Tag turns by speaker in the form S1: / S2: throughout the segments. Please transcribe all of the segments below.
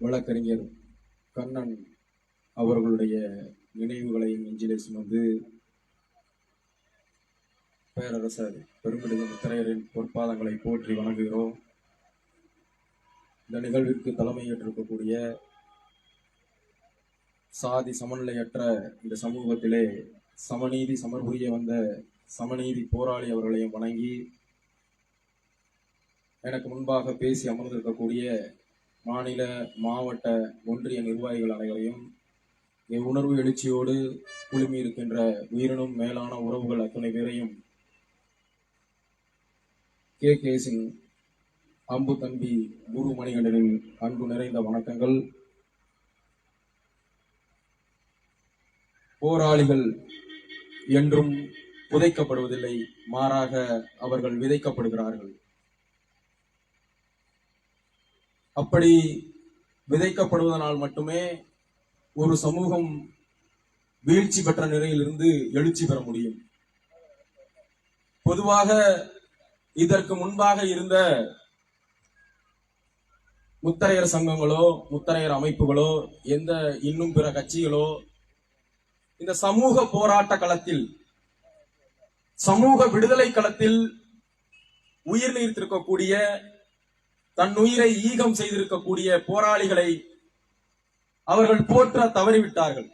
S1: வழக்கறிஞர் கண்ணன் அவர்களுடைய நினைவுகளை நெஞ்சிலே சுமந்து பேரரசர் பெருமிடுக முத்திரையரின் பொற்பாதங்களை போற்றி வணங்குகிறோம். இந்த நிகழ்விற்கு தலைமையேற்றிருக்கக்கூடிய சாதி சமநிலையற்ற இந்த சமூகத்திலே சமநீதி சமர்புரிய வந்த சமநீதி போராளி அவர்களையும் வணங்கி எனக்கு முன்பாக பேசி அமர்ந்திருக்கக்கூடிய மாநில மாவட்ட ஒன்றிய நிர்வாகிகள் அனைவரையும் என் உணர்வு எழுச்சியோடு குழுமி இருக்கின்ற உயிரினும் மேலான உறவுகள் அத்தனை பேரையும் கே. கே. சிங் அம்பு தம்பி குரு மணிகண்டனின் அன்பு நிறைந்த வணக்கங்கள். போராளிகள் என்றும் புதைக்கப்படுவதில்லை மாறாக அவர்கள் விதைக்கப்படுகிறார்கள். அப்படி விதைக்கப்படுவதனால் மட்டுமே ஒரு சமூகம் வீழ்ச்சி பெற்ற நிலையிலிருந்து எழுச்சி பெற முடியும். பொதுவாக இதற்கு முன்பாக இருந்த முத்தரையர் சங்கங்களோ முத்தரையர் அமைப்புகளோ எந்த இன்னும் பிற கட்சிகளோ இந்த சமூக போராட்ட களத்தில் சமூக விடுதலை களத்தில் உயிர் நீர்த்திருக்கக்கூடிய தன் உயிரை ஈகம் செய்திருக்கக்கூடிய போராளிகளை அவர்கள் போற்ற தவறிவிட்டார்கள்.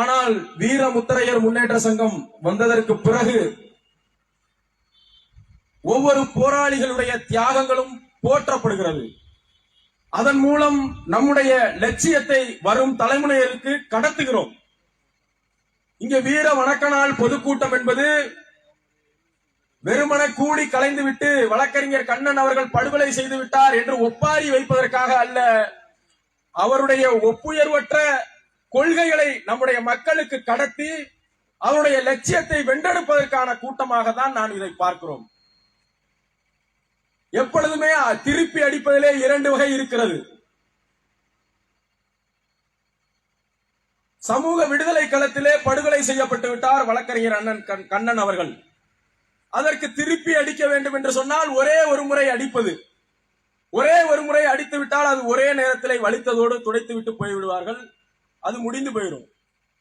S1: ஆனால் வீர முத்தரையர் முன்னேற்ற சங்கம் வந்ததற்கு பிறகு ஒவ்வொரு போராளிகளுடைய தியாகங்களும் போற்றப்படுகிறது. அதன் மூலம் நம்முடைய லட்சியத்தை வரும் தலைமுறைகளுக்கு கடத்துகிறோம். இங்க வீர வணக்க நாள் பொதுக்கூட்டம் என்பது வெறுமன கூடி கலைந்துவிட்டு வழக்கறிஞர் கண்ணன் அவர்கள் படுகொலை செய்து விட்டார் என்று ஒப்பாரி வைப்பதற்காக அல்ல. அவருடைய ஒப்புயர்வற்ற கொள்கைகளை நம்முடைய மக்களுக்கு கடத்தி அவருடைய லட்சியத்தை வென்றெடுப்பதற்கான கூட்டமாக தான் நான் இதை பார்க்கிறோம். எப்பொழுதுமே திருப்பி அடிப்பதிலே இரண்டு வகை இருக்கிறது. சமூக விடுதலை களத்திலே படுகொலை செய்யப்பட்டு விட்டார் வழக்கறிஞர் அண்ணன் கண்- கண்ணன் அவர்கள். அதற்கு திருப்பி அடிக்க வேண்டும் என்று சொன்னால் ஒரே ஒரு முறை அடிப்பது. ஒரே ஒரு முறை அடித்து விட்டால் அது ஒரே நேரத்தில் வலித்ததோடு துடைத்து விட்டு போய்விடுவார்கள் அது முடிந்து போயிடும்.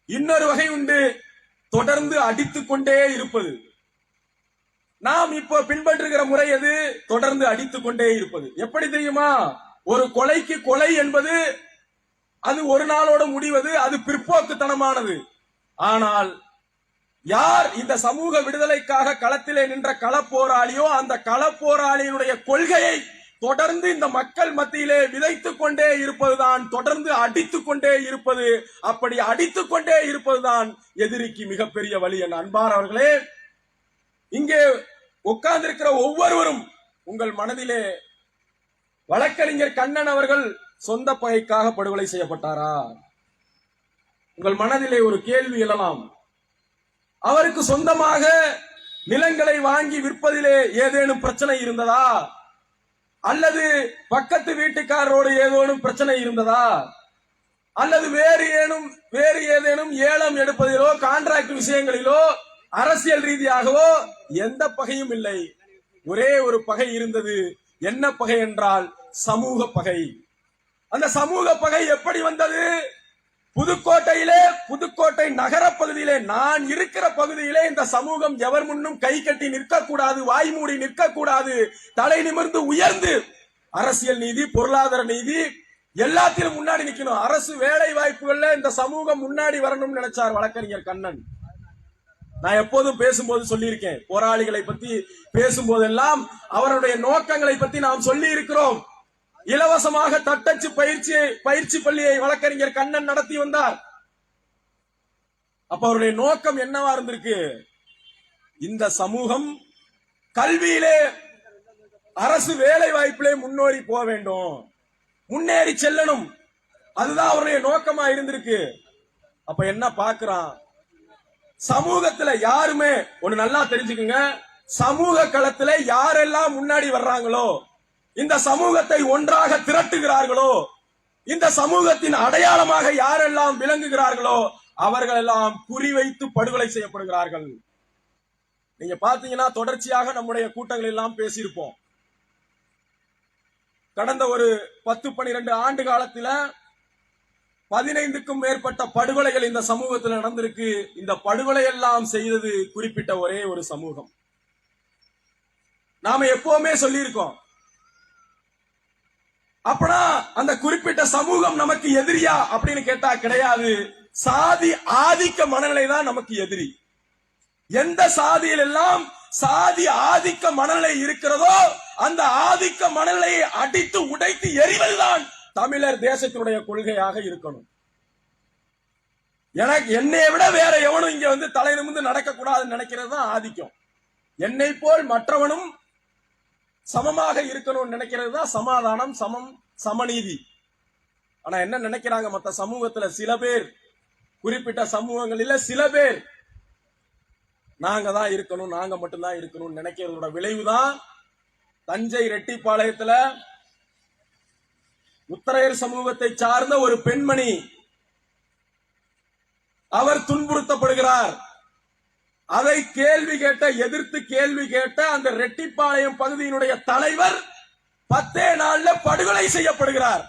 S1: இன்னொரு வகை உண்டு. தொடர்ந்து அடித்துக் கொண்டே இருப்பது. நாம் இப்போ பின்பற்றுகிற முறை எது? தொடர்ந்து அடித்துக் கொண்டே இருப்பது. எப்படி தெரியுமா? ஒரு கொலைக்கு கொலை என்பது அது ஒரு நாளோட முடிவது அது பிற்போக்குத்தனமானது. ஆனால் யார் இந்த சமூக விடுதலைக்காக களத்திலே நின்ற களப்போராளியோ அந்த களப்போராளியினுடைய கொள்கையை தொடர்ந்து இந்த மக்கள் மத்தியிலே விதைத்துக் கொண்டே இருப்பதுதான் தொடர்ந்து அடித்துக் கொண்டே இருப்பது அப்படி அடித்துக் கொண்டே இருப்பதுதான் எதிரிக்கு மிகப்பெரிய வழி. என் அன்பார் அவர்களே இங்கே உட்கார்ந்திருக்கிற ஒவ்வொருவரும் உங்கள் மனதிலே வழக்கறிஞர் கண்ணன் அவர்கள் சொந்த பகைக்காக படுகொலை செய்யப்பட்டாரா? உங்கள் மனதிலே ஒரு கேள்வி எழலாம். அவருக்கு சொந்தமாக நிலங்களை வாங்கி விற்பதிலே ஏதேனும் பிரச்சனை இருந்ததா? அல்லது பக்கத்து வீட்டுக்காரரோடு ஏதேனும் பிரச்சனை இருந்ததா? அல்லது வேறு ஏனும் வேறு ஏதேனும் ஏலம் எடுப்பதிலோ கான்ட்ராக்ட் விஷயங்களிலோ அரசியல் ரீதியாகவோ எந்த பகையும் இல்லை. ஒரே ஒரு பகை இருந்தது. என்ன பகை என்றால் சமூக பகை. அந்த சமூக பகை எப்படி வந்தது? புதுக்கோட்டையிலே புதுக்கோட்டை நகர பகுதியிலே நான் இருக்கிற பகுதியிலே இந்த சமூகம் எவர் முன்னும் கை கட்டி நிற்கக்கூடாது வாய் மூடி நிற்கக்கூடாது தலை நிமிர்ந்து உயர்ந்து அரசியல் நீதி பொருளாதார நீதி எல்லாத்திலும் முன்னாடி நிக்கணும். அரசு வேலை வாய்ப்புகள்ல இந்த சமூகம் முன்னாடி வரணும்னு நினைச்சார் வழக்கறிஞர் கண்ணன். நான் எப்போதும் பேசும்போது சொல்லியிருக்கேன். போராளிகளை பத்தி பேசும்போதெல்லாம் அவருடைய நோக்கங்களை பத்தி நாம் சொல்லி இருக்கிறோம் இலவசமாக தட்டச்சு பயிற்சி பயிற்சி பள்ளியை வழக்கறிஞர் கண்ணன் நடத்தி வந்தார். அப்ப அவருடைய நோக்கம் என்னவா இருந்திருக்கு? இந்த சமூகம் கல்வியிலே அரசு வேலை வாய்ப்பிலே முன்னோடி போக வேண்டும். முன்னேறி செல்லணும். அதுதான் அவருடைய நோக்கமா இருந்திருக்கு. அப்ப என்ன பாக்குறான்? சமூகத்துல யாருமே ஒண்ணு நல்லா தெரிஞ்சுக்குங்க. சமூக களத்துல யாரெல்லாம் முன்னாடி வர்றாங்களோ இந்த சமூகத்தை ஒன்றாக திரட்டுகிறார்களோ இந்த சமூகத்தின் அடையாளமாக யாரெல்லாம் விளங்குகிறார்களோ அவர்கள் எல்லாம் குறிவைத்து படுகொலை செய்யப்படுகிறார்கள். நீங்க பாத்தீங்கன்னா தொடர்ச்சியாக நம்முடைய கூட்டங்கள் எல்லாம் பேசியிருப்போம். கடந்த ஒரு பத்து பனிரெண்டு ஆண்டு காலத்துல பதினைந்துக்கும் மேற்பட்ட படுகொலைகள் இந்த சமூகத்தில் நடந்திருக்கு. இந்த படுகொலை எல்லாம் செய்தது குறிப்பிட்ட ஒரே ஒரு சமூகம். நாம எப்பவுமே சொல்லியிருக்கோம் அப்பனா அந்த குறிப்பிட்ட சமூகம் நமக்கு எதிரியா அப்படின்னு கேட்டா கிடையாது. சாதி ஆதிக்க மனநிலை தான் நமக்கு எதிரி. எந்த சாதியில் எல்லாம் சாதி ஆதிக்க மனநிலை இருக்கிறதோ அந்த ஆதிக்க மனநிலையை அடித்து உடைத்து எறிவதுதான் தமிழர் தேசத்தினுடைய கொள்கையாக இருக்கணும். எனக்கு என்னை விட வேற எவனும் இங்க வந்து தலை நிமிர்ந்து நடக்க கூடாதுன்னு நினைக்கிறது தான் ஆதிக்கம். என்னை போல் மற்றவனும் சமமாக இருக்கணும்னு நினைக்கிறது தான் சமாதானம் சமம் சமநீதி. ஆனா என்ன நினைக்கிறாங்க மத்த சமூகத்துல? சில பேர். குறிப்பிட்ட சமூகங்களில சில பேர். நாங்க தான் இருக்கணும் நாங்க மட்டும்தான் இருக்கணும்னு நினைக்கிறதோட விளைவுதான் தஞ்சை ரெட்டிப்பாளையத்துல உத்தரையர் சமூகத்தை சார்ந்த ஒரு பெண்மணி அவர் துன்புறுத்தப்படுகிறார். அதை கேள்வி கேட்ட எதிர்த்து கேள்வி கேட்ட அந்த ரெட்டிப்பாளையம் பகுதியினுடைய தலைவர் பத்தே நாள்ல படுகொலை செய்யப்படுகிறார்.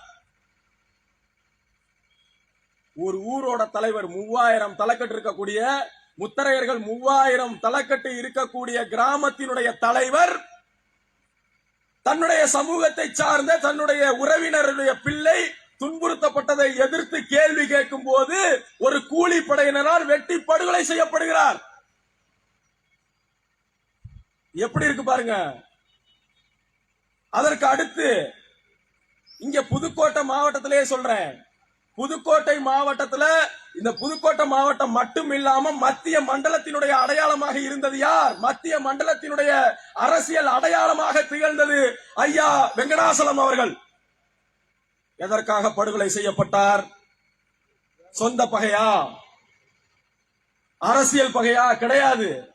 S1: ஒரு ஊரோட தலைவர் மூவாயிரம் தலைக்கட்டு இருக்கக்கூடிய முத்தரையர்கள் மூவாயிரம் தலைக்கட்டு இருக்கக்கூடிய கிராமத்தினுடைய தலைவர் தன்னுடைய சமூகத்தை சார்ந்த தன்னுடைய உறவினருடைய பிள்ளை துன்புறுத்தப்பட்டதை எதிர்த்து கேள்வி கேட்கும் போது ஒரு கூலி படையினரால் வெட்டி படுகொலை செய்யப்படுகிறார். எப்படி இருக்கு பாருங்க. அதற்கு அடுத்து இங்க புதுக்கோட்டை மாவட்டத்திலேயே சொல்றேன். புதுக்கோட்டை மாவட்டத்துல இந்த புதுக்கோட்டை மாவட்டம் மட்டும் இல்லாம மத்திய மண்டலத்தினுடைய அடையாளமாக இருந்தது யார்? மத்திய மண்டலத்தினுடைய அரசியல் அடையாளமாக திகழ்ந்தது ஐயா வெங்கடாசலம் அவர்கள். எதற்காக படுகொலை செய்யப்பட்டார்? சொந்த பகையா? அரசியல் பகையா? கிடையாது.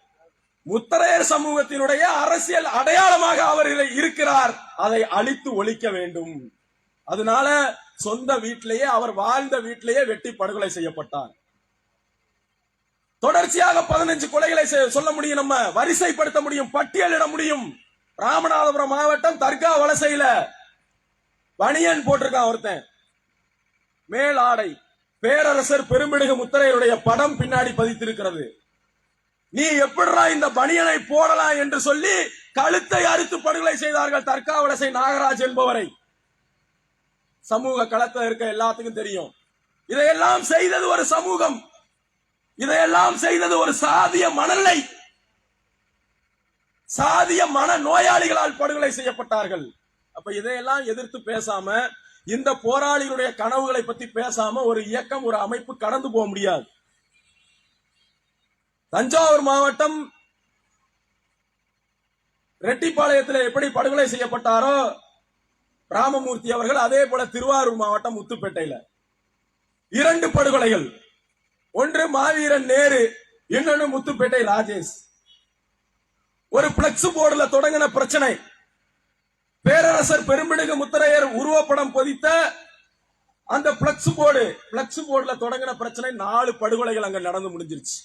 S1: முத்தரையர் சமூகத்தினுடைய அரசியல் அடையாளமாக அவர் இருக்கிறார். அதை அழித்து ஒழிக்க வேண்டும். அதனால சொந்த வீட்டிலேயே அவர் வாழ்ந்த வீட்டிலேயே வெட்டி படுகொலை செய்யப்பட்டார். தொடர்ச்சியாக பதினஞ்சு கொலைகளை செ- சொல்ல முடியும் நம்ம வரிசைப்படுத்த முடியும் பட்டியலிட முடியும். ராமநாதபுரம் மாவட்டம் தர்கா வலசையில பனியன் போட்டிருக்கான் ஒருத்தன். மேல் ஆடை பேரரசர் பெருமிடுக முத்தரையருடைய படம் பின்னாடி பதித்திருக்கிறது. நீ எப்படிடா இந்த பனியனை போடலாம் என்று சொல்லி கழுத்தை அறுத்து படுகொலை செய்தார்கள் தற்காவலசை நாகராஜ் என்பவரை. சமூக களத்தில் இருக்க எல்லாத்துக்கும் தெரியும். இதையெல்லாம் செய்தது ஒரு சமூகம். இதையெல்லாம் செய்தது ஒரு சாதிய மனநிலை. சாதிய மன நோயாளிகளால் படுகொலை செய்யப்பட்டார்கள். அப்ப இதையெல்லாம் எதிர்த்து பேசாம இந்த போராளிகளுடைய கனவுகளை பத்தி பேசாம ஒரு இயக்கம் ஒரு அமைப்பு கடந்து போக முடியாது. தஞ்சாவூர் மாவட்டம் ரெட்டிப்பாளையத்தில் எப்படி படுகொலை செய்யப்பட்டாரோ ராமமூர்த்தி அவர்கள் அதே போல திருவாரூர் மாவட்டம் முத்துப்பேட்டையில. இரண்டு படுகொலைகள். ஒன்று மாவீரன் நேரு இன்னொன்று முத்துப்பேட்டை ராஜேஷ். ஒரு பிளக்ஸ் போர்டுல தொடங்கின பிரச்சனை. பேரரசர் பெரும்பிடுகு முத்தரையர் உருவப்படம் பொதித்த அந்த பிளக்ஸ் போர்டு பிளக்ஸ் போர்டுல தொடங்கின பிரச்சனை. நாலு படுகொலைகள் அங்க நடந்து முடிஞ்சிருச்சு.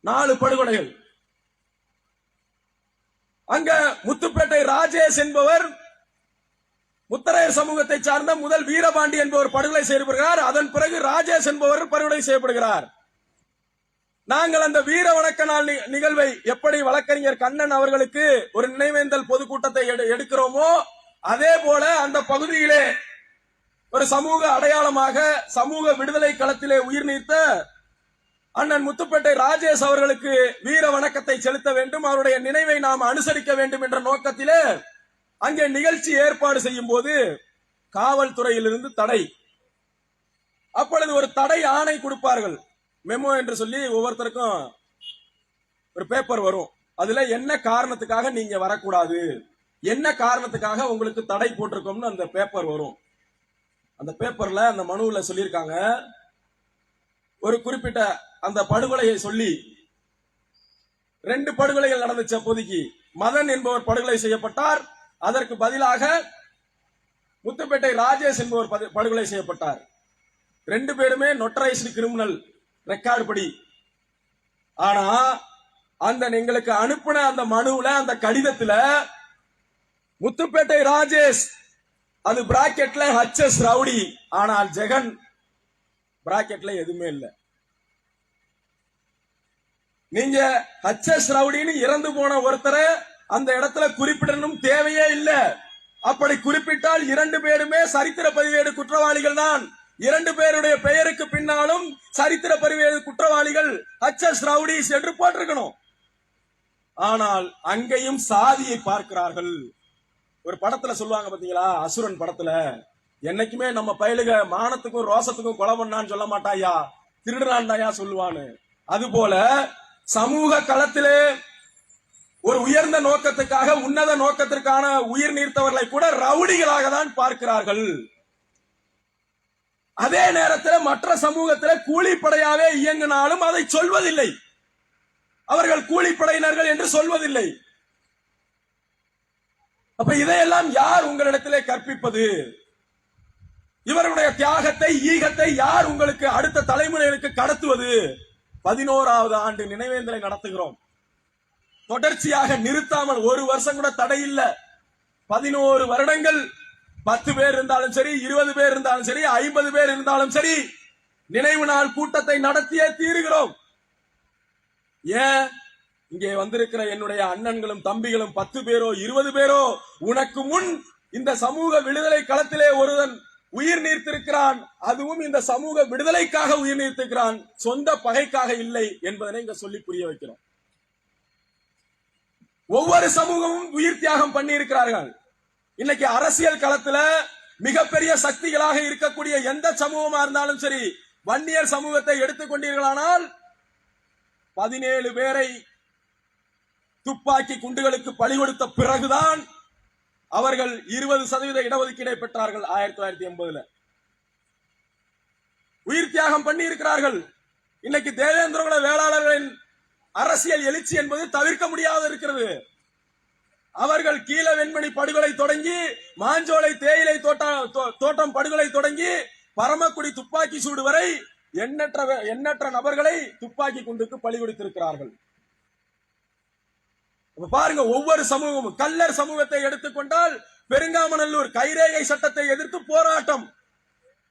S1: நாலு படுகொலைகள். அங்க முத்துப்பேட்டை ராஜேஷ் என்பவர் முத்தரையர் சமூகத்தை சார்ந்த முதல் வீரபாண்டி என்பவர் படுகொலை செய்யப்படுகிறார். அதன் பிறகு ராஜேஷ் என்பவர் படுகொலை செய்யப்படுகிறார். நாங்கள் அந்த வீர வணக்க நாள் நி- நிகழ்வை எப்படி வழக்கறிஞர் கண்ணன் அவர்களுக்கு ஒரு நினைவேந்தல் பொதுக்கூட்டத்தை எடு- எடுக்கிறோமோ அதே போல அந்த பகுதியிலே ஒரு சமூக அடையாளமாக சமூக விடுதலை களத்திலே உயிர் நீத்த அண்ணன் முத்துப்பேட்டை ராஜேஷ் அவர்களுக்கு வீர வணக்கத்தை செலுத்த வேண்டும். அவருடைய நினைவை நாம் அனுசரிக்க வேண்டும் என்ற நோக்கத்திலே அங்கே நிகழ்ச்சி ஏற்பாடு செய்யும் போது காவல்துறையிலிருந்து தடை. அப்பொழுது ஒரு தடை ஆணை கொடுப்பார்கள். மெமோ என்று சொல்லி ஒவ்வொருத்தருக்கும் ஒரு பேப்பர் வரும். அதுல என்ன காரணத்துக்காக நீங்க வரக்கூடாது? என்ன காரணத்துக்காக உங்களுக்கு தடை போட்டிருக்கோம்னு அந்த பேப்பர் வரும். அந்த பேப்பர்ல அந்த மனுவில் சொல்லியிருக்காங்க. ஒரு குறிப்பிட்ட அந்த படுகொலையை சொல்லி ரெண்டு படுகொலைகள் நடந்துச்சு அப்போதைக்கு. மதன் என்பவர் படுகொலை செய்யப்பட்டார். அதற்கு பதிலாக முத்துப்பேட்டை ராஜேஷ் என்பவர் படுகொலை செய்யப்பட்டார். ரெண்டு பேருமே நொட்டரைஸ்டு கிரிமினல் ரெக்கார்டு படி. ஆனா அந்த எங்களுக்கு அனுப்பின அந்த மனுவுல அந்த கடிதத்துல முத்துப்பேட்டை ராஜேஷ் அது பிராக்கெட்ல ஹச்எஸ் ரவுடி ஆனால் ஜெகன் பிராக்கெட்ல எதுவுமே இல்ல. நீங்க ஹச்எஸ் ரவுடின்னு இறந்து போன ஒருத்தரை அந்த இடத்துல குறிப்பிடணும் தேவையே இல்ல. அப்படி குறிப்பிட்டால் இரண்டு பேருமே சரித்திர பதிவேடு குற்றவாளிகள் தான். இரண்டு பேருடைய பெயருக்கு பின்னாலும் சரித்திர பதிவேடு குற்றவாளிகள் ஹச்எஸ் ரவுடிஸ் என்று போட்டிருக்கணும். ஆனால் அங்கேயும் சாதியை பார்க்கிறார்கள். ஒரு படத்துல சொல்லுவாங்க பாத்தீங்களா? அசுரன் படத்துல. என்னைக்குமே நம்ம பயலுக மானத்துக்கும் ரோசத்துக்கும் கொலை பண்ணான்னு சொல்ல மாட்டாயா? திருடுறான்டாயா சொல்லுவான்னு. அது போல சமூக களத்திலே ஒரு உயர்ந்த நோக்கத்துக்காக உன்னத நோக்கத்திற்கான உயிர் நீர்த்தவர்களை கூட ரவுடிகளாக தான் பார்க்கிறார்கள். அதே நேரத்தில் மற்ற சமூகத்தில் கூலிப்படையாவே இயங்கினாலும் அதை சொல்வதில்லை. அவர்கள் கூலிப்படையினர்கள் என்று சொல்வதில்லை. அப்ப இதையெல்லாம் யார் உங்களிடத்திலே கற்பிப்பது? இவருடைய தியாகத்தை ஈகத்தை யார் உங்களுக்கு அடுத்த தலைமுறைகளுக்கு கடத்துவது? பதினோராவது ஆண்டு நினைவேந்தலை நடத்துகிறோம். தொடர்ச்சியாக நிறுத்தாமல் ஒரு வருஷம் கூட தடை இல்ல. பதினோரு வருடங்கள் பத்து பேர் இருந்தாலும் சரி இருபது பேர் இருந்தாலும் சரி ஐம்பது பேர் இருந்தாலும் சரி நினைவு நாள் கூட்டத்தை நடத்தியே தீருகிறோம். ஏன்? இங்கே வந்திருக்கிற என்னுடைய அண்ணன்களும் தம்பிகளும் பத்து பேரோ இருபது பேரோ உனக்கு முன் இந்த சமூக விடுதலை களத்திலே ஒருவன் உயிர் நீர்த்திருக்கிறான். அதுவும் இந்த சமூக விடுதலைக்காக உயிர் நீர்த்திருக்கிறான். சொந்த பகைக்காக இல்லை என்பதனை இங்க சொல்லி புரிய வைக்கிறோம். ஒவ்வொரு சமூகமும் உயிர் தியாகம் பண்ணி இருக்கிறார்கள் இன்னைக்கு அரசியல் களத்துல மிகப்பெரிய சக்திகளாக இருக்கக்கூடிய எந்த சமூகமா இருந்தாலும் சரி வன்னியர் சமூகத்தை எடுத்துக்கொண்டீர்களானால் பதினேழு பேரை துப்பாக்கி குண்டுகளுக்கு பலி கொடுத்த பிறகுதான் அவர்கள் இருபது சதவீத இடஒதுக்கீடை பெற்றார்கள் ஆயிரத்தி தொள்ளாயிரத்தி எண்பதுல. உயிர் தியாகம் பண்ணி இருக்கிறார்கள் இன்னைக்கு தேவேந்திரகுல வேளாளர்களின் அரசியல் எழுச்சி என்பது தவிர்க்க முடியாத இருக்கிறது. அவர்கள் கீழ வெண்மணி படுகொலை தொடங்கி மாஞ்சோலை தேயிலை தோட்டம் தோ- தோட்டம் படுகொலை தொடங்கி பரமக்குடி துப்பாக்கி சூடு வரை எண்ணற்ற எண்ணற்ற நபர்களை துப்பாக்கி குண்டுக்கு பலி கொடுத்திருக்கிறார்கள். பாருங்க ஒவ்வொரு சமூகமும் கல்லர் சமூகத்தை எடுத்துக்கொண்டால் பெருங்காமநல்லூர் கைரேகை சட்டத்தை எதிர்த்து போராட்டம்.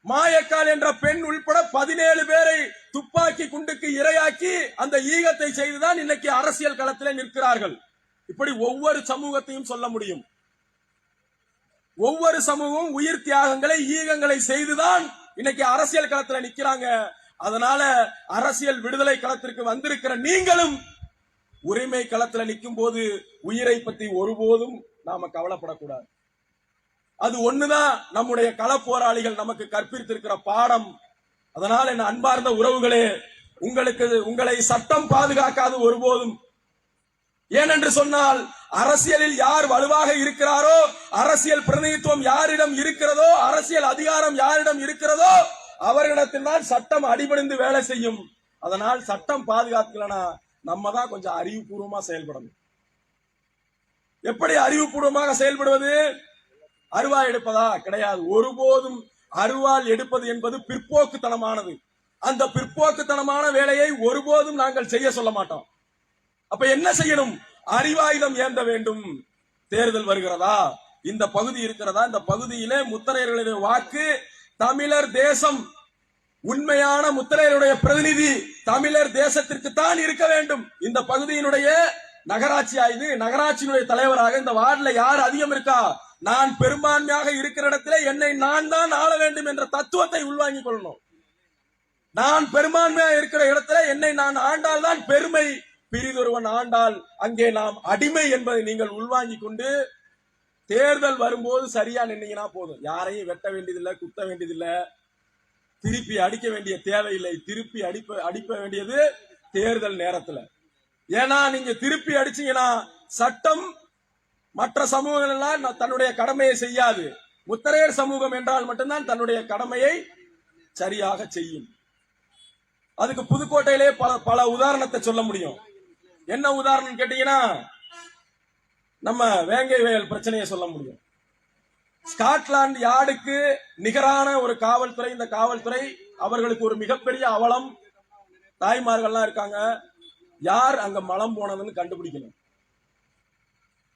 S1: மாயக்கால் என்ற பெண் உள்பட பதினேழு பேரை துப்பாக்கி குண்டுக்கு இரையாக்கி அந்த ஈகத்தை செய்துதான் இன்னைக்கு அரசியல் களத்திலே நிற்கிறார்கள். இப்படி ஒவ்வொரு சமூகத்தையும் சொல்ல முடியும். ஒவ்வொரு சமூகமும் உயிர் தியாகங்களை ஈகங்களை செய்துதான் இன்னைக்கு அரசியல் களத்துல நிக்கிறாங்க அதனால அரசியல் விடுதலை களத்திற்கு வந்திருக்கிற நீங்களும் உரிமை களத்துல நிற்கும் போது உயிரை பத்தி ஒருபோதும் நாம கவலைப்படக்கூடாது. அது ஒண்ணுதான் நம்முடைய கள போராளிகள் நமக்கு கற்பித்திருக்கிற பாடம். அதனால் என் அன்பார்ந்த உறவுகளே உங்களுக்கு உங்களை சட்டம் பாதுகாக்காது ஒருபோதும். ஏனென்று சொன்னால் அரசியலில் யார் வலுவாக இருக்கிறாரோ அரசியல் பிரதிநிதித்துவம் யாரிடம் இருக்கிறதோ அரசியல் அதிகாரம் யாரிடம் இருக்கிறதோ அவர்களிடத்தில் தான் சட்டம் அடிபணிந்து வேலை செய்யும். அதனால் சட்டம் பாதுகாக்கலனா நம்ம தான் கொஞ்சம் அறிவுபூர்வமா செயல்படணும். எப்படி அறிவுபூர்வமாக செயல்படுவது? அருவாள் எடுப்பதா? கிடையாது. ஒருபோதும் அருவாள் எடுப்பது என்பது பிற்போக்குத்தனமானது. அந்த பிற்போக்குத்தனமான வேலையை ஒருபோதும் நாங்கள் செய்ய சொல்ல மாட்டோம். அப்ப என்ன செய்யணும்? அறிவாயுதம் ஏந்த வேண்டும். தேர்தல் வருகிறதா? இந்த பகுதி இருக்கிறதா? இந்த பகுதியிலே முத்தரையர்களுடைய வாக்கு தமிழர் தேசம் உண்மையான முத்திரையுடைய பிரதிநிதி தமிழர் தேசத்திற்கு தான் இருக்க வேண்டும். இந்த பகுதியினுடைய நகராட்சி ஆயுது நகராட்சியினுடைய தலைவராக இந்த வார்டில் யார் அதிகம் இருக்கா? நான் பெரும்பான்மையாக இருக்கிற இடத்துல என்னை நான் தான் ஆள வேண்டும் என்ற தத்துவத்தை உள்வாங்கிக் கொள்ளணும். நான் பெரும்பான்மையாக இருக்கிற இடத்துல என்னை நான் ஆண்டால் தான் பெருமை. பிரிதொருவன் ஆண்டால் அங்கே நாம் அடிமை என்பதை நீங்கள் உள்வாங்கிக் கொண்டு தேர்தல் வரும்போது சரியா நின்னீங்கன்னா போதும். யாரையும் வெட்ட வேண்டியதில்லை குத்த வேண்டியதில்லை. திருப்பி அடிக்க வேண்டிய தேவையில்லை. திருப்பி அடிப்ப அடிப்ப வேண்டியது தேர்தல் நேரத்துல. ஏன்னா நீங்க திருப்பி அடிச்சீங்கன்னா சட்டம் மற்ற சமூகங்கள் எல்லாம் தன்னுடைய கடமையை செய்யாது. முத்தரையர் சமூகம் என்றால் மட்டும்தான் தன்னுடைய கடமையை சரியாக செய்யும். அதுக்கு புதுக்கோட்டையிலே பல பல உதாரணத்தை சொல்ல முடியும். என்ன உதாரணம் கேட்டீங்கன்னா நம்ம வேங்கை வயல் பிரச்சனையை சொல்ல முடியும். ஸ்காட்லாந்து யார்டுக்கு நிகரான ஒரு காவல்துறை இந்த காவல்துறை அவர்களுக்கு ஒரு மிகப்பெரிய அவலம். தாய்மார்கள்லாம் இருக்காங்க. யார் அங்க மலம் போனதுன்னு கண்டுபிடிக்கணும்.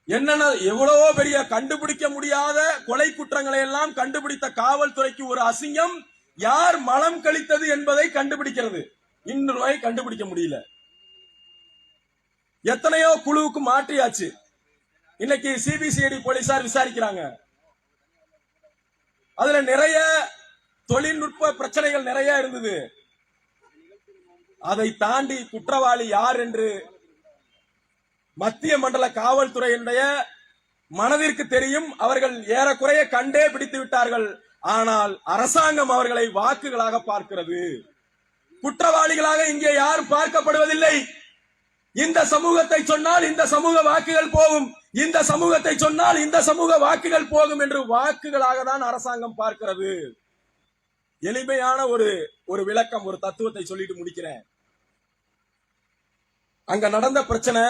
S1: என்னென்ன எவ்வளவோ பெரிய கண்டுபிடிக்க முடியாத கொலை குற்றங்களை எல்லாம் கண்டுபிடித்த காவல்துறைக்கு ஒரு அசிங்கம். யார் மலம் கழித்தது என்பதை கண்டுபிடிக்கிறது. இன்று வரை கண்டுபிடிக்க முடியல. எத்தனையோ குழுவுக்கு மாற்றியாச்சு. இன்னைக்கு சிபிசிஐடி போலீசார் விசாரிக்கிறாங்க. அதுல நிறைய தொழில்நுட்ப பிரச்சனைகள் நிறைய இருந்தது. அதை தாண்டி குற்றவாளி யார் என்று மத்திய மண்டல காவல்துறையினுடைய மனதிற்கு தெரியும். அவர்கள் ஏறக்குறைய கண்டே பிடித்து விட்டார்கள். ஆனால் அரசாங்கம் அவர்களை வாக்குகளாக பார்க்கிறது. குற்றவாளிகளாக இங்கே யாரும் பார்க்கப்படுவதில்லை. இந்த சமூகத்தை சொன்னால் இந்த சமூக வாக்குகள் போகும். இந்த சமூகத்தை சொன்னால் இந்த சமூக வாக்குகள் போகும் என்று வாக்குகளாக தான் அரசாங்கம் பார்க்கிறது. எளிமையான ஒரு ஒரு விளக்கம் ஒரு தத்துவத்தை சொல்லிட்டு முடிக்கிறேன். அங்க நடந்த பிரச்சனை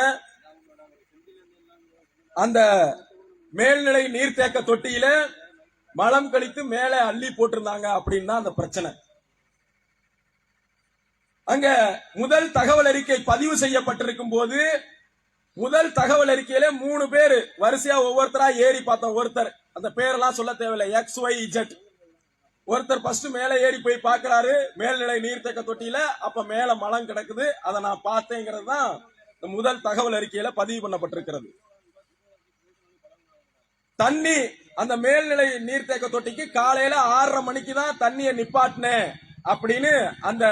S1: அந்த மேல்நிலை நீர்த்தேக்க தொட்டியில மலம் கழித்து மேலே அள்ளி போட்டிருந்தாங்க அப்படின்னு தான் அந்த பிரச்சனை. அங்க முதல் தகவல் அறிக்கை பதிவு செய்யப்பட்டிருக்கும் போது முதல் தகவல் அறிக்கையில மூணு பேர் வரிசையா ஒவ்வொருத்தரா ஏறி பார்த்தோம். ஒருத்தர் அந்த பேரெல்லாம் சொல்ல தேவையில்லை. எக்ஸ் ஒய் இஜெட் ஒருத்தர் ஃபர்ஸ்ட் மேல ஏறி போய் பார்க்கறாரு. மேல்நிலை நீர்த்தேக்க தொட்டியில அப்ப மேல மலம் கிடக்குது. அதை நான் பார்த்தேங்கிறது தான் இந்த முதல் தகவல் அறிக்கையில பதிவு பண்ணப்பட்டிருக்கிறது. தண்ணி அந்த மேல்நிலை நீர்த்தேக்க தொட்டிக்கு காலையில ஆறரை மணிக்கு தான் தண்ணியை நிப்பாட்டினேன் அப்படின்னு அந்த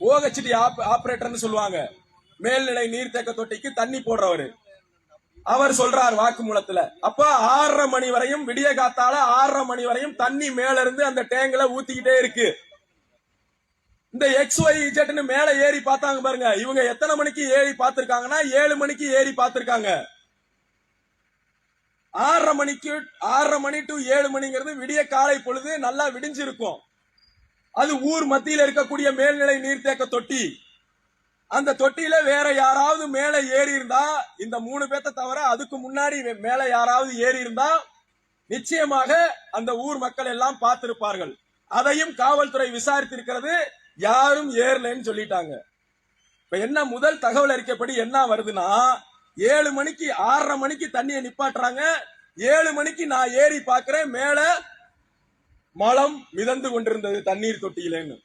S1: ஓஹெச்டி ஆபரேட்டர்னு சொல்லுவாங்க. மேல்நிலை நீர்த்தேக்க தொட்டிக்கு தண்ணி போடுறவரு. அவர் சொல்றார் வாக்குமூலத்துல. அப்ப ஆறரை மணி வரையும் விடிய காத்தால ஆறரை மணி வரையும் தண்ணி மேல இருந்து அந்த டேங்க்ல ஊத்திக்கிட்டே இருக்கு. இந்த எக்ஸ் ஒய் இஜெட்னு மேல ஏறி பார்த்தாங்க பாருங்க. இவங்க எத்தனை மணிக்கு ஏறி பார்த்திருக்காங்கன்னா ஏழு மணிக்கு ஏறி பார்த்திருக்காங்க. ஆறரை மணிக்கு ஆறரை மணி டு ஏழு மணிங்கிறது விடிய காலை பொழுது நல்லா விடிஞ்சிருக்கும். அது ஊர் மத்தியில் இருக்கக்கூடிய மேல்நிலை நீர்த்தேக்க தொட்டி. அந்த தொட்டியில வேற யாராவது மேல ஏறி இருந்தா இந்த மூணு பேர்த்த தவிர அதுக்கு முன்னாடி மேல யாராவது ஏறி இருந்தா நிச்சயமாக அந்த ஊர் மக்கள் எல்லாம் பார்த்திருப்பார்கள். அதையும் காவல்துறை விசாரித்திருக்கிறது. யாரும் ஏறலன்னு சொல்லிட்டாங்க. இப்ப என்ன முதல் தகவல் அறிக்கைப்படி என்ன வருதுன்னா ஏழு மணிக்கு ஆறரை மணிக்கு தண்ணியை நிப்பாட்டுறாங்க. ஏழு மணிக்கு நான் ஏறி பாக்குறேன் மேல மலம் மிதந்து கொண்டிருந்தது தண்ணீர் தொட்டியிலேன்னு.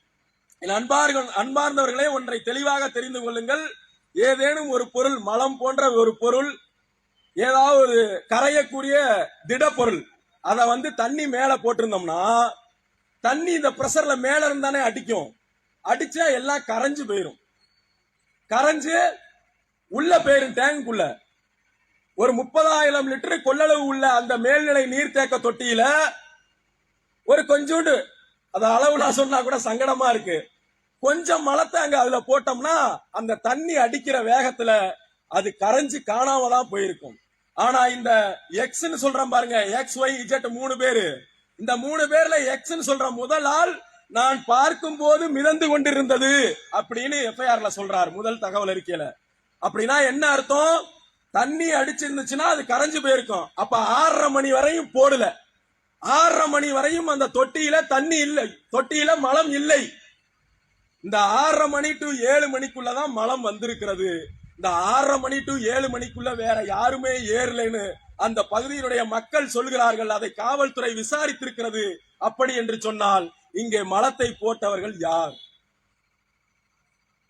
S1: என் அன்பார்கள் அன்பார்ந்தவர்களே ஒன்றை தெளிவாக தெரிந்து கொள்ளுங்கள். ஏதேனும் ஒரு பொருள் மலம் போன்ற ஒரு பொருள் ஏதாவது ஒரு கரையக்கூடிய திடப்பொருள் அதை வந்து தண்ணி மேலே போட்டிருந்தோம்னா தண்ணி இந்த பிரஷர்ல மேல இருந்தானே அடிக்கும். அடிச்சா எல்லாம் கரைஞ்சு போயிடும் கரைஞ்சு உள்ள போயிரும் டேங்குக்குள்ள. ஒரு முப்பதாயிரம் லிட்டர் கொள்ளளவு உள்ள அந்த மேல்நிலை நீர்த்தேக்க தொட்டியில ஒரு கொஞ்சோண்டு அது அளவு நான் சொன்னா கூட சங்கடமா இருக்கு. கொஞ்சம் மலத்தை அங்க அதுல போட்டோம்னா அந்த தண்ணி அடிக்கிற வேகத்துல அது கரைஞ்சு காணாம தான் போயிருக்கும். ஆனா இந்த எக்ஸ்ன்னு சொல்றேன் பாருங்க எக்ஸ் ஒய் இஜெட் மூணு பேரு. இந்த மூணு பேர்ல எக்ஸ்ன்னு சொல்ற முதல் ஆள் நான் பார்க்கும் போது மிதந்து கொண்டிருந்தது அப்படின்னு எஃப்ஐஆர்ல சொல்றாரு முதல் தகவல் அறிக்கையில. அப்படின்னா என்ன அர்த்தம்? தண்ணி அடிச்சிருந்துச்சுன்னா அது கரைஞ்சு போயிருக்கும். அப்ப ஆறரை மணி வரையும் போடல. ஆறரை மணி வரையும் அந்த தொட்டியில தண்ணி இல்லை. தொட்டியில மலம் இல்லை. இந்த ஆறரை மணி டு ஏழு மணிக்குள்ளதான் மலம் வந்திருக்கிறது. இந்த ஆறரை மணி டு ஏழு மணிக்குள்ள வேற யாருமே ஏறலைன்னு அந்த பகுதியினுடைய மக்கள் சொல்கிறார்கள். அதை காவல்துறை விசாரித்திருக்கிறது. அப்படி என்று சொன்னால் இங்கே மலத்தை போட்டவர்கள் யார்?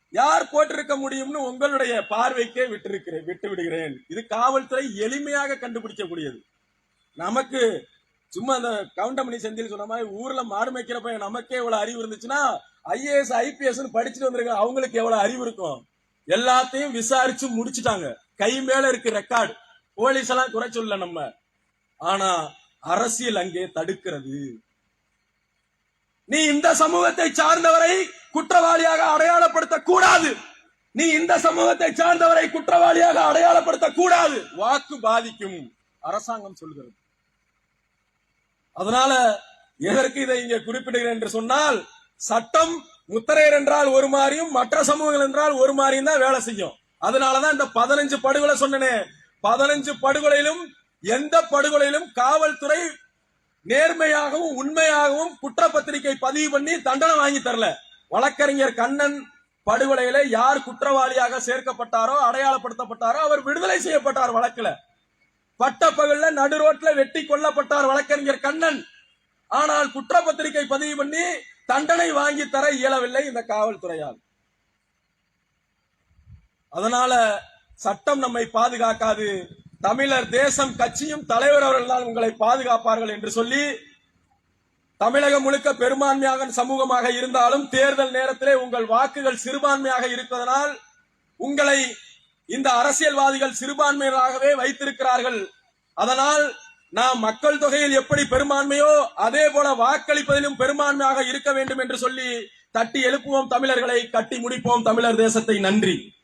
S1: யார் போட்டிருக்க முடியும்னு உங்களுடைய பார்வைக்கே விட்டிருக்கிறேன் விட்டு விடுகிறேன் இது காவல்துறை எளிமையாக கண்டுபிடிக்கக்கூடியது. நமக்கு சும்மா அந்த கவுண்டமணி செந்தில் சொன்ன மாதிரி ஊர்ல மாடு மேய்க்கிறப்ப நமக்கே இவ்வளவு அறிவு இருந்துச்சுன்னா ஐஏஎஸ் ஐபிஎஸ் படிச்சுட்டு வந்திருக்க அவங்களுக்கு எவ்வளவு அறிவு இருக்கும்? எல்லாத்தையும் விசாரிச்சு முடிச்சிட்டாங்க. கை மேல இருக்கு ரெக்கார்டு போலீஸ் எல்லாம் குறை சொல்லல நம்ம. ஆனா அரசியல் அங்கே தடுக்கிறது. நீ இந்த சமூகத்தை சார்ந்தவரை குற்றவாளியாக அடையாளப்படுத்த கூடாது நீ இந்த சமூகத்தை சார்ந்தவரை குற்றவாளியாக அடையாளப்படுத்த கூடாது வாக்கு பாதிக்கும் அரசாங்கம் சொல்கிறது. அதனால எதற்கு இதை இங்கே குறிப்பிடுகிறேன் என்று சொன்னால் சட்டம் முத்தரையர் என்றால் ஒரு மாதிரியும் மற்ற சமூகங்கள் என்றால் ஒரு மாதிரியும் தான் வேலை செய்யும். அதனாலதான் இந்த பதினஞ்சு படுகொலை சொன்னனே. பதினஞ்சு படுகொலையிலும் எந்த படுகொலையிலும் காவல்துறை நேர்மையாகவும் உண்மையாகவும் குற்றப்பத்திரிகை பதிவு பண்ணி தண்டனை வாங்கி தரல. வழக்கறிஞர் கண்ணன் படுகொலையில யார் குற்றவாளியாக சேர்க்கப்பட்டாரோ அடையாளப்படுத்தப்பட்டாரோ அவர் விடுதலை செய்யப்பட்டார் வழக்குல. பட்டப்பகல்ல நடு ரோட்ல வெட்டி கொல்லப்பட்டார் வழக்கறிஞர் கண்ணன். ஆனால் குற்றப்பத்திரிகை பதிவு பண்ணி தண்டனை வாங்கி தர இயலவில்லை இந்த காவல்துறையால். அதனால சட்டம் நம்மை பாதுகாக்காது. தமிழர் தேசம் கட்சியும் தலைவர் அவர்கள் தான் உங்களை பாதுகாப்பார்கள் என்று சொல்லி தமிழகம் முழுக்க பெரும்பான்மையாக சமூகமாக இருந்தாலும் தேர்தல் நேரத்திலே உங்கள் வாக்குகள் சிறுபான்மையாக இருப்பதனால் உங்களை இந்த அரசியல்வாதிகள் சிறுபான்மையினராகவே வைத்திருக்கிறார்கள். அதனால் நாம் மக்கள் தொகையில் எப்படி பெரும்பான்மையோ அதே போல வாக்களிப்பதிலும் பெரும்பான்மையாக இருக்க வேண்டும் என்று சொல்லி தட்டி எழுப்புவோம் தமிழர்களை கட்டி முடிப்போம் தமிழர் தேசத்தை. நன்றி.